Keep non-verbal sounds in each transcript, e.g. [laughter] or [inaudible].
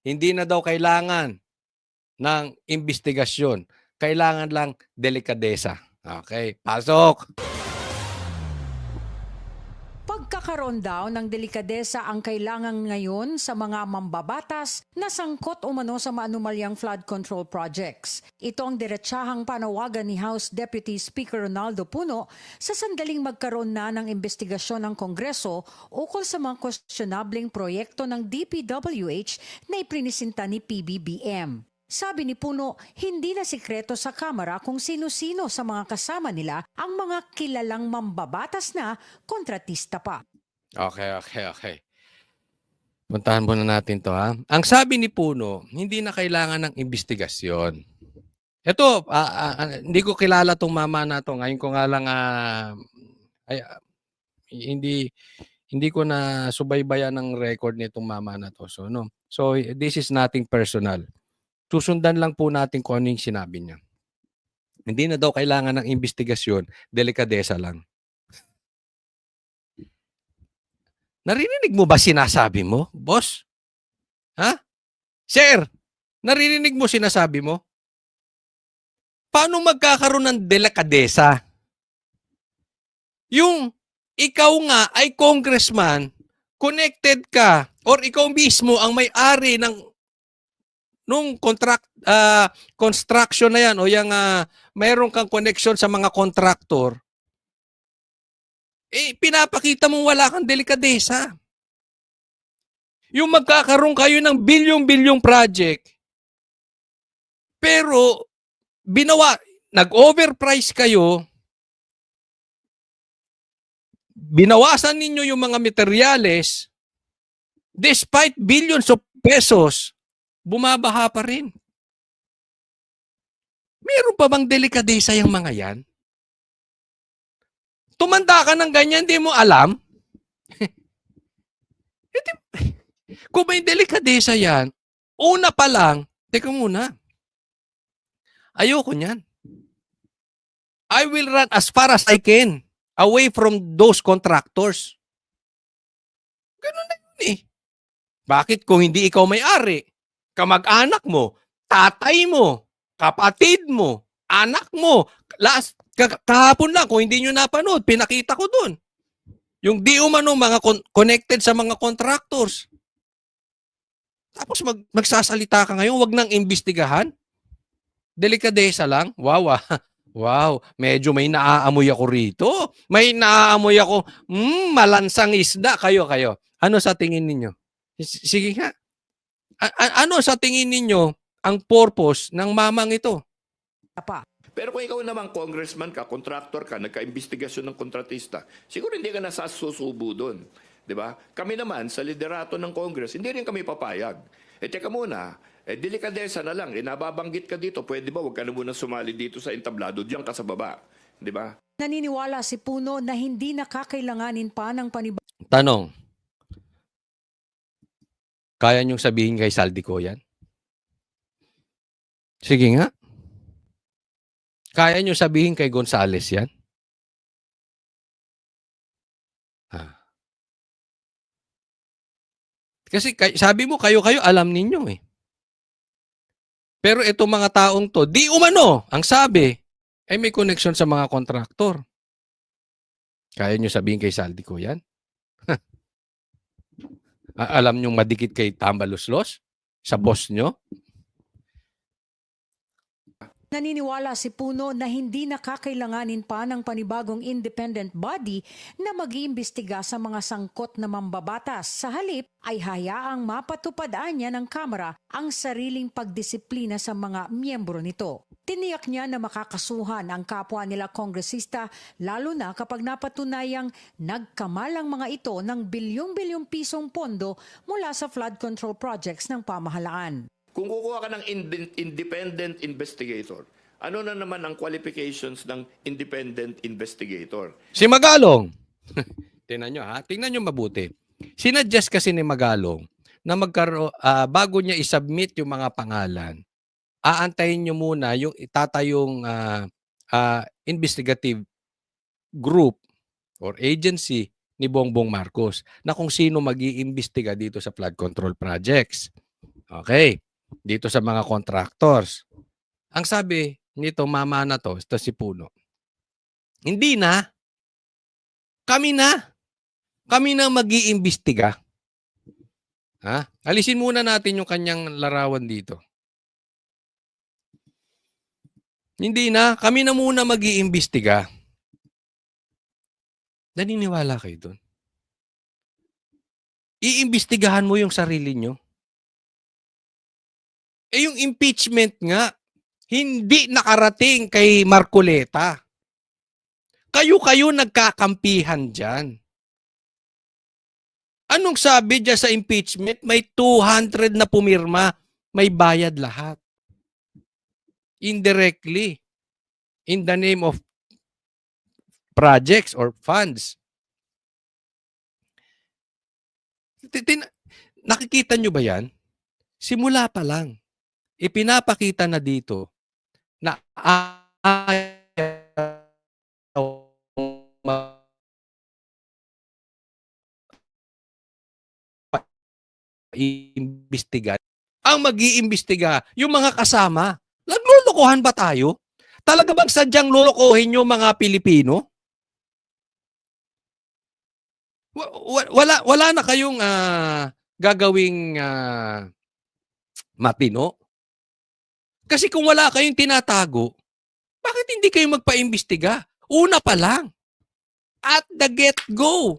Hindi na daw kailangan ng investigasyon. Kailangan lang delikadesa. Okay, pasok. Pagkakaroon daw ng delikadesa ang kailangan ngayon sa mga mambabatas na sangkot umano sa maanumalyang flood control projects. Ito ang diretsahang panawagan ni House Deputy Speaker Ronaldo Puno sa sandaling magkaroon na ng investigasyon ng Kongreso ukol sa mga questionableng proyekto ng DPWH na iprinisinta ni PBBM. Sabi ni Puno, hindi na sikreto sa Kamara kung sino-sino sa mga kasama nila ang mga kilalang mambabatas na kontratista pa. Okay, okay, okay. Puntahan muna natin to ha. Ang sabi ni Puno, hindi na kailangan ng investigasyon. Ito, ah, ah, ah, hindi ko kilala tong mama na to. Ngayon ko nga lang ah, ay, ah, hindi hindi ko na subaybayan ng record nitong mama na to. So no. So this is nothing personal. Susundan lang po natin kung ano yung sinabi niya. Hindi na daw kailangan ng investigasyon, delikadesa lang. Naririnig mo ba sinasabi mo, boss? Ha? Sir, naririnig mo sinasabi mo? Paano magkakaroon ng delikadesa? Yung ikaw nga ay congressman, connected ka, or ikaw mismo ang may-ari ng nung contract ah, construction na yan o yung ah, mayroon kang connection sa mga contractor, eh, pinapakita mong wala kang delikadesa. Yung magkakaroon kayo ng bilyong-bilyong project, pero binawa, nag-overprice kayo, binawasan ninyo yung mga materyales, despite billions of pesos, bumabaha pa rin. Meron pa bang delikadesa yung mga yan? Tumanda ka ng ganyan, hindi mo alam. [laughs] Di- Kung may delikadesa yan, una pa lang, teka muna. Ayoko niyan. I will run as far as I can away from those contractors. Ganun na yun eh. Bakit kung hindi ikaw may-ari, kamag-anak mo, tatay mo, kapatid mo, anak mo, last, ka- kahapon lang, kung hindi nyo napanood, pinakita ko dun. Yung di umano mga con- connected sa mga contractors. Tapos mag, magsasalita ka ngayon, wag nang imbestigahan. Delikadesa lang. Wow, ah. [laughs] Wow, medyo may naaamoy ako rito. May naaamoy ako, mm, malansang isda. Kayo, kayo. Ano sa tingin ninyo? S- Sige nga. A- ano sa tingin ninyo ang purpose ng mamang ito? Pa. Pero kung ikaw naman congressman ka, contractor ka, nagka-investigasyon ng kontratista, siguro hindi ka nasasusubo doon. Di ba? Kami naman, sa liderato ng Congress, hindi rin kami papayag. Eh, teka muna, eh, delikadesa na lang. Eh, nababanggit ka dito, pwede ba huwag ka na muna sumali dito sa entablado, diyan ka sa baba. Di ba? Naniniwala si Puno na hindi nakakailanganin pa ng panibagong Tanong. Kaya niyong sabihin kay Saldi ko yan? Sige nga. Kaya niyo sabihin kay Gonzales yan? Ah. Kasi sabi mo kayo-kayo alam ninyo eh. Pero itong mga taong to, di umano, ang sabi, ay may connection sa mga kontraktor. Kaya niyo sabihin kay Saldi ko yan? Alam niyong madikit kay Tambaluslos? Sa boss nyo? Naniniwala si Puno na hindi nakakailanganin pa ng panibagong independent body na mag-iimbestiga sa mga sangkot na mambabatas. Sa halip ay hayaang mapatupad niya ng Kamara ang sariling pagdisiplina sa mga miyembro nito. Tiniyak niya na makakasuhan ang kapwa nila kongresista lalo na kapag napatunayang nagkamal ang mga ito ng bilyong-bilyong pisong pondo mula sa flood control projects ng pamahalaan. Kung kukuha ka ng inde- independent investigator, ano na naman ang qualifications ng independent investigator? Si Magalong. [laughs] Tingnan nyo ha. Tingnan nyo mabuti. Sinadjust kasi ni Magalong na magkaro ah, bago niya isubmit yung mga pangalan, aantayin nyo muna yung itatayong ah, ah, investigative group or agency ni Bongbong Marcos na kung sino mag iimbestiga dito sa flood control projects. Okay. Dito sa mga contractors. Ang sabi nito, mama na to, ito si Puno. Hindi na. Kami na. Kami na mag-iimbestiga. Ha? Alisin muna natin yung kanyang larawan dito. Hindi na. Kami na muna mag-iimbestiga. Naniniwala kayo doon? Iimbestigahan mo yung sarili nyo. Eh yung impeachment nga, hindi nakarating kay Marcoleta. Kayo-kayo nagkakampihan dyan. Anong sabi dyan sa impeachment? May 200 na pumirma, may bayad lahat. Indirectly. In the name of projects or funds. Ti- tin- nakikita nyo ba yan? Simula pa lang. Ipinapakita na dito na ayaw ma- iimbestiga. Ang mag-iimbestiga, yung mga kasama, naglulukohan ba tayo? Talaga bang sadyang lulukohin yung mga Pilipino? Wa- wa- Wala, wala na kayong ah, gagawing ah, matino? Kasi kung wala kayong tinatago, bakit hindi kayo magpaimbestiga? Una pa lang. At the get-go.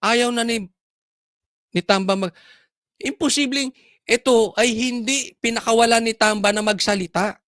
Ayaw na ni, ni Tamba mag... Imposibleng ito ay hindi pinakawalan ni Tamba na magsalita.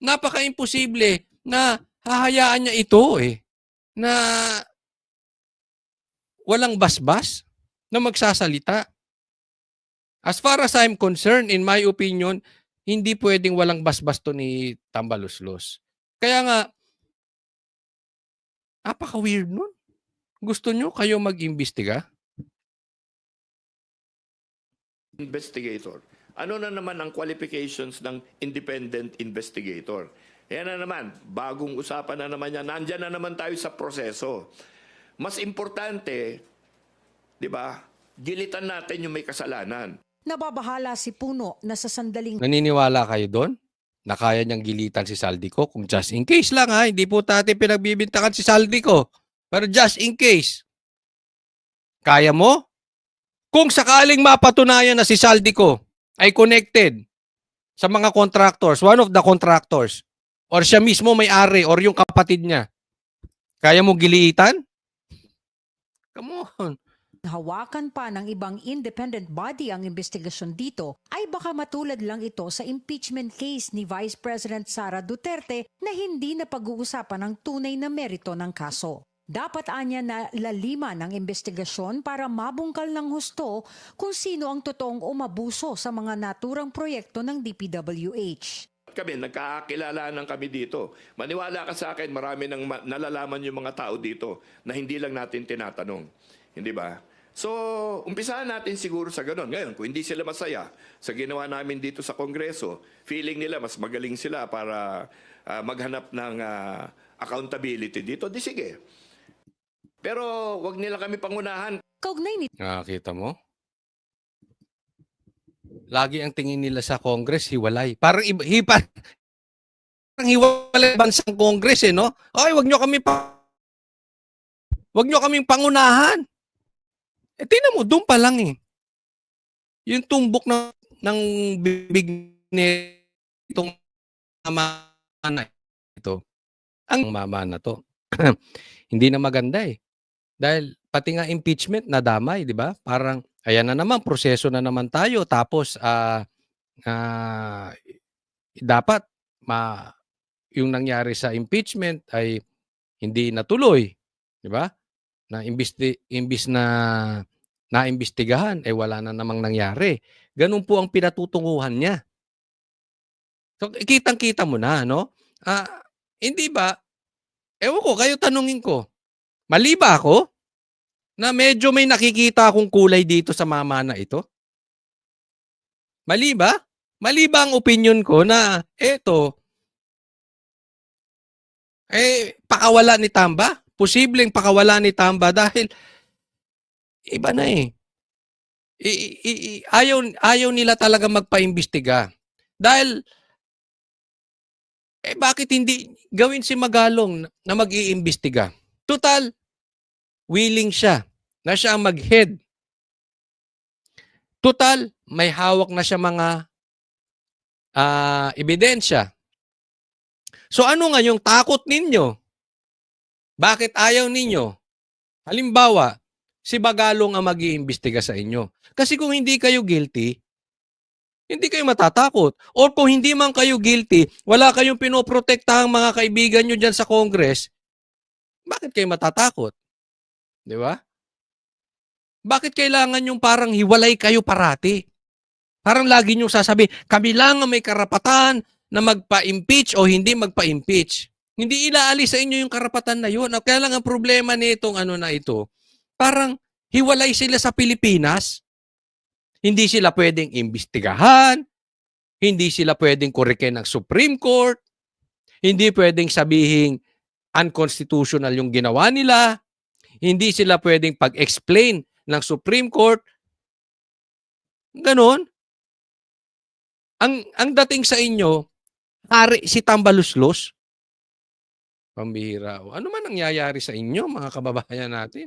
Napaka-imposible na hahayaan niya ito eh. Na walang basbas na magsasalita. As far as I'm concerned, in my opinion, hindi pwedeng walang basbas to ni Tambaluslos. Kaya nga, napaka-weird nun. Gusto nyo kayo mag-imbestiga? Investigator. Ano na naman ang qualifications ng independent investigator? Yan na naman, bagong usapan na naman yan. Nandyan na naman tayo sa proseso. Mas importante, di ba, gilitan natin yung may kasalanan. Nababahala si Puno na sa sandaling Naniniwala kayo doon? Na kaya niyang gilitan si Saldico? Kung just in case lang ha, hindi po tati pinagbibintangan si Saldico. Pero just in case. Kaya mo? Kung sakaling mapatunayan na si Saldico ay connected sa mga contractors, one of the contractors, or siya mismo may-ari, or yung kapatid niya, kaya mo gilitan? Come on. hawakan pa ng ibang independent body ang investigasyon dito, ay baka matulad lang ito sa impeachment case ni Vice President Sara Duterte na hindi na pag-uusapan ang tunay na merito ng kaso. Dapat anya na lalima ng investigasyon para mabungkal ng husto kung sino ang totoong umabuso sa mga naturang proyekto ng DPWH. Kami, nagkakakilalaan kami dito. Maniwala ka sa akin, marami nang ma- nalalaman yung mga tao dito na hindi lang natin tinatanong. Hindi ba? So, umpisahan natin siguro sa ganun. Ngayon, kung hindi sila masaya sa ginawa namin dito sa Kongreso, feeling nila mas magaling sila para ah, maghanap ng ah, accountability dito, di sige. Pero wag nila kami pangunahan Kaugnay ni Nakakita mo? Lagi ang tingin nila sa Congress, hiwalay. Parang iba, hi, parang hiwalay bansang Congress eh, no? Ay, wag nyo kami pa... Wag nyo kaming pangunahan. Eh, tingnan mo, doon pa lang eh. Yung tumbok ng, ng bibig nitong mama na ito. Ang mama na to. [clears throat] Hindi na maganda eh. Dahil pati nga impeachment nadamay, di ba? Parang ayan na naman proseso na naman tayo tapos ah ah, dapat ma yung nangyari sa impeachment ay hindi natuloy, di ba? Na imbis imbis na naimbestigahan eh wala na namang nangyari. Ganun po ang pinatutunguhan niya. So kitang-kita mo na, no? Ah, hindi ba Ewan ko, kayo tanungin ko. Mali ba ako? Na medyo may nakikita akong kulay dito sa mama na ito? Mali ba? Mali ba ang opinion ko na eto, eh, pakawala ni Tamba? Posibleng pakawala ni Tamba dahil iba na eh. i- i- i- ayaw, ayaw nila talaga magpaimbestiga. Dahil, eh bakit hindi gawin si Magalong na- mag-iimbestiga? Total, willing siya na siya ang mag-head. Total, may hawak na siya mga ah, ebidensya. So ano nga yung takot ninyo? Bakit ayaw ninyo? Halimbawa, si Bagalong ang mag-iimbestiga sa inyo. Kasi kung hindi kayo guilty, hindi kayo matatakot. Or kung hindi man kayo guilty, wala kayong pinoprotektahang mga kaibigan nyo dyan sa Congress, bakit kayo matatakot? Di ba? Bakit kailangan yung parang hiwalay kayo parati? Parang lagi nyo sasabihin, kami lang ang may karapatan na magpa-impeach o hindi magpa-impeach. Hindi ilaalis sa inyo yung karapatan na yun. Kaya lang ang problema nitong ano na ito, parang hiwalay sila sa Pilipinas. Hindi sila pwedeng imbestigahan, hindi sila pwedeng kurikin ng Supreme Court, hindi pwedeng sabihin unconstitutional yung ginawa nila, hindi sila pwedeng pag-explain ng Supreme Court. Ganon. Ang, ang dating sa inyo, hari si Tambaluslos. Pambihira. Ano man nangyayari sa inyo, mga kababayan natin?